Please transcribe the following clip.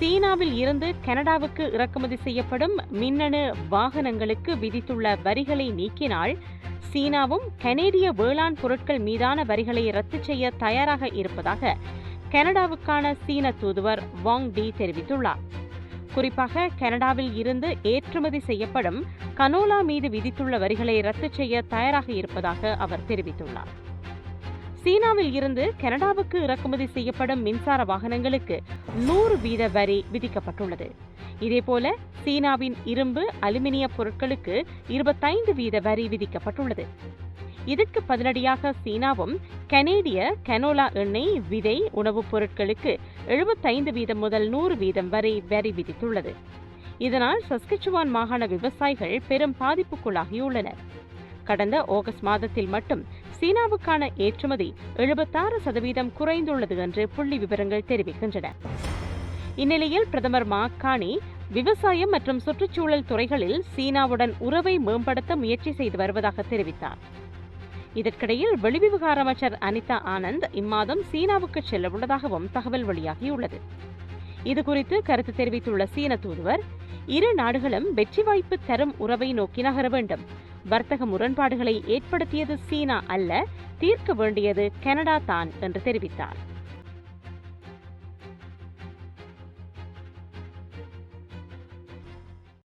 சீனாவில் இருந்து கனடாவுக்கு இறக்குமதி செய்யப்படும் மின்னணு வாகனங்களுக்கு விதித்துள்ள வரிகளை நீக்கினால் சீனாவும் கனேடிய வேளாண் பொருட்கள் மீதான வரிகளை ரத்து செய்ய தயாராக இருப்பதாக கனடாவுக்கான சீன தூதுவர் வாங் டி தெரிவித்துள்ளார். குறிப்பாக கனடாவில் இருந்து ஏற்றுமதி செய்யப்படும் கனோலா மீது விதித்துள்ள வரிகளை ரத்து செய்ய தயாராக இருப்பதாக அவர் தெரிவித்துள்ளார். சீனாவில் இருந்து கனடாவுக்கு இறக்குமதி செய்யப்படும் மின்சார வாகனங்களுக்கு நூறு வீத வரி விதிக்கப்பட்டுள்ளது. இதேபோல சீனாவின் இரும்பு அலுமினிய பொருட்களுக்கு இருபத்தைந்து வீத வரி விதிக்கப்பட்டுள்ளது. இதற்கு பதிலடியாக சீனாவும் கனேடிய கனோலா எண்ணெய் விதை உணவுப் பொருட்களுக்கு எழுபத்தைந்து வீதம் முதல் நூறு வீதம் வரை வரி விதித்துள்ளது. இதனால் சஸ்கச்சுவான் மாகாண விவசாயிகள் பெரும் பாதிப்புக்குள்ளாகியுள்ளனர். கடந்த ஆகஸ்ட் மாதத்தில் மட்டும் சீனாவுக்கான ஏற்றுமதி எழுபத்தாறு சதவீதம் குறைந்துள்ளது என்று புள்ளி விவரங்கள் தெரிவிக்கின்றன. இந்நிலையில் பிரதமர் மாக்கானி விவசாயம் மற்றும் சுற்றுச்சூழல் துறைகளில் சீனாவுடன் உறவை மேம்படுத்த முயற்சி செய்து வருவதாக தெரிவித்தார். இதற்கிடையில் வெளிவிவகார அமைச்சர் அனிதா ஆனந்த் இம்மாதம் சீனாவுக்கு செல்ல உள்ளதாகவும் தகவல் வெளியாகியுள்ளது. இதுகுறித்து கருத்து தெரிவித்துள்ள சீன தூதுவர் இரு நாடுகளும் வெற்றி வாய்ப்பு தரும் உறவை நோக்கி நகர வேண்டும். வர்த்தக முரண்பாடுகளை ஏற்படுத்தியது சீனா அல்ல தீர்க்க வேண்டியது கனடா தான் என்று தெரிவித்தார்.